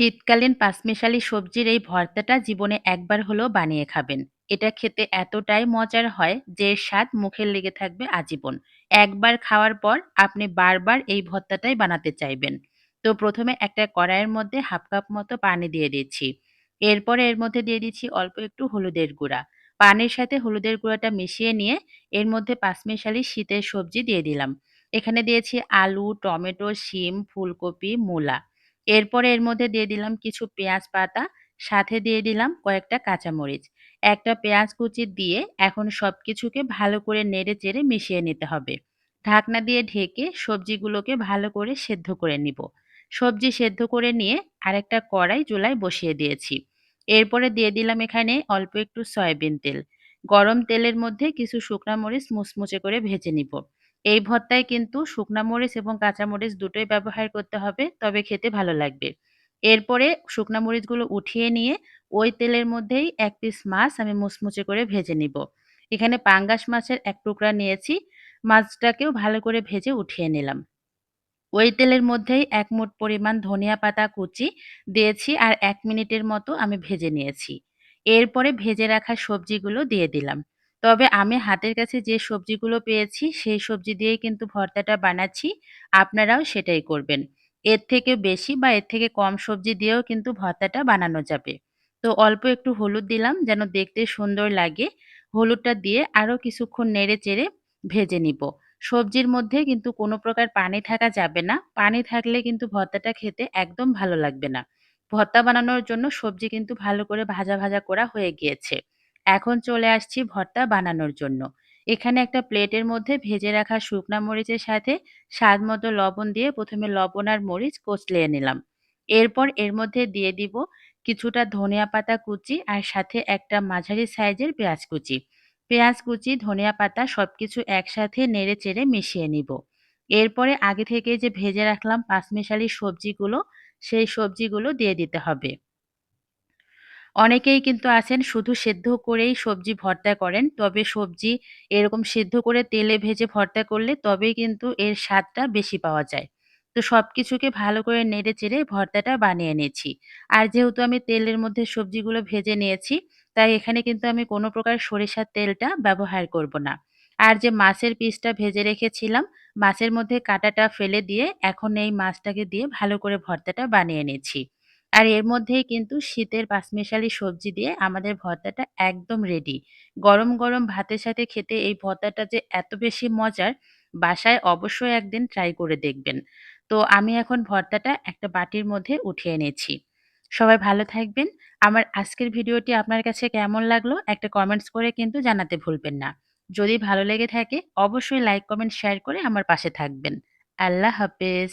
শীতকালীন পাঁচমিশালি সবজির এই ভর্তাটা জীবনে একবার হলেও বানিয়ে খাবেন। এটা খেতে এতটাই মজার হয় যে স্বাদ মুখে লেগে থাকবে আজীবন। একবার খাওয়ার পর আপনি বারবার এই ভর্তাটাই বানাতে চাইবেন। তো প্রথমে একটা কড়াইয়ের মধ্যে হাফ কাপ মতো পানি দিয়ে দিচ্ছি। এরপরে এর মধ্যে দিয়ে দিচ্ছি অল্প একটু হলুদের গুঁড়া। পানির সাথে হলুদের গুঁড়াটা মিশিয়ে নিয়ে এর মধ্যে পাঁচমিশালি শীতের সবজি দিয়ে দিলাম। এখানে দিয়েছি আলু, টমেটো, শিম, ফুলকপি, মূলা। এরপরে এর মধ্যে দিয়ে দিলাম কিছু পেঁয়াজ পাতা, সাথে দিয়ে দিলাম কয়েকটা কাঁচামরিচ। একটা পেঁয়াজ কুচি দিয়ে এখন সব কিছুকে ভালো করে নেড়ে-চেড়ে মিশিয়ে নিতে হবে। ঢাকনা দিয়ে ঢেকে সবজিগুলোকে ভালো করে সেদ্ধ করে নিব। সবজি সেদ্ধ করে নিয়ে আরেকটা কড়াই চুলায় বসিয়ে দিয়েছি। এরপরে দিয়ে দিলাম এখানে অল্প একটু সয়াবিন তেল। গরম তেলের মধ্যে কিছু শুকনা মরিচ মুচমুচে করে ভেজে নিব। এই ভর্তায় কিন্তু শুকনা মরিচ এবং কাঁচা মরিচ দুটোই ব্যবহার করতে হবে, তবে খেতে ভালো লাগবে। এরপরে শুকনা মরিচগুলো উঠিয়ে নিয়ে ওই তেলের মধ্যেই এক পিস মাছ আমি মুচমুচে করে ভেজে নিব। এখানে পাঙ্গাস মাছের এক টুকরা নিয়েছি। মাছটাকেও ভালো করে ভেজে উঠিয়ে নিলাম। ওই তেলের মধ্যেই এক মুঠ পরিমাণ ধনিয়া পাতা কুচি দিয়েছি আর এক মিনিটের মতো আমি ভেজে নিয়েছি। এরপরে ভেজে রাখা সবজিগুলো দিয়ে দিলাম। তবে আমি হাতের কাছে যে সবজিগুলো পেয়েছি সেই সবজি দিয়েই কিন্তু ভর্তাটা বানাচ্ছি। আপনারাও সেটাই করবেন। এর থেকে বেশি বা এর থেকে কম সবজি দিয়েও কিন্তু ভর্তাটা বানানো যাবে। তো অল্প একটু হলুদ দিলাম যেন দেখতে সুন্দর লাগে। হলুদটা দিয়ে আরও কিছুক্ষণ নেড়ে-চেড়ে ভেজে নিব। সবজির মধ্যে কিন্তু কোনো প্রকার পানি থাকা যাবে না। পানি থাকলে কিন্তু ভর্তাটা খেতে একদম ভালো লাগবে না। ভর্তা বানানোর জন্য সবজি কিন্তু ভালো করে ভাজা, ভাজা করা হয়ে গিয়েছে। এখন চলে আসছি ভর্তা বানানোর জন্য। এখানে একটা প্লেটের মধ্যে ভেজে রাখা শুকনা মরিচের সাথে স্বাদ মতো লবণ দিয়ে প্রথমে লবণ আর মরিচ কচলিয়ে নিলাম। এরপর এর মধ্যে দিয়ে দিব কিছুটা ধনিয়া পাতা কুচি আর সাথে একটা মাঝারি সাইজের পেঁয়াজ কুচি। পেঁয়াজ কুচি, ধনিয়া পাতা সব কিছু একসাথে নেড়ে-চেড়ে মিশিয়ে নিব। এরপরে আগে থেকে যে ভেজে রাখলাম পাঁচমিশালি সবজিগুলো, সেই সবজিগুলো দিয়ে দিতে হবে। অনেকেই কিন্তু আছেন শুধু সেদ্ধ করেই সবজি ভর্তা করেন। তবে সবজি এরকম সেদ্ধ করে তেলে ভেজে ভর্তা করলে তবেই কিন্তু এর স্বাদটা বেশি পাওয়া যায়। তো সব কিছুকে ভালো করে নেড়ে-চেড়ে ভর্তাটা বানিয়ে নিয়েছি। আর যেহেতু আমি তেলের মধ্যে সবজিগুলো ভেজে নিয়েছি, তাই এখানে কিন্তু আমি কোনো প্রকার সরিষার তেলটা ব্যবহার করব না। আর যে মাছের পিসটা ভেজে রেখেছিলাম, মাছের মধ্যে কাঁটাটা ফেলে দিয়ে এখন এই মাছটাকে দিয়ে ভালো করে ভর্তাটা বানিয়ে নিচ্ছি। আর এর মধ্যেই কিন্তু শীতের পাঁচমিশালি সবজি দিয়ে আমাদের ভর্তাটা একদম রেডি। গরম, গরম ভাতের সাথে খেতে এই ভর্তাটা যে এত বেশি মজার, বাসায় অবশ্যই একদিন ট্রাই করে দেখবেন। তো আমি এখন ভর্তাটা একটা বাটির মধ্যে উঠিয়ে নিয়েছি সবাই ভালো থাকবেন। আমার আজকের ভিডিওটি আপনার কাছে কেমন লাগল একটা কমেন্টস করে কিন্তু জানাতে ভুলবেন না। যদি ভালো লেগে থাকে অবশ্যই লাইক, কমেন্ট, শেয়ার করে আমার পাশে থাকবেন। আল্লাহ হাফেজ।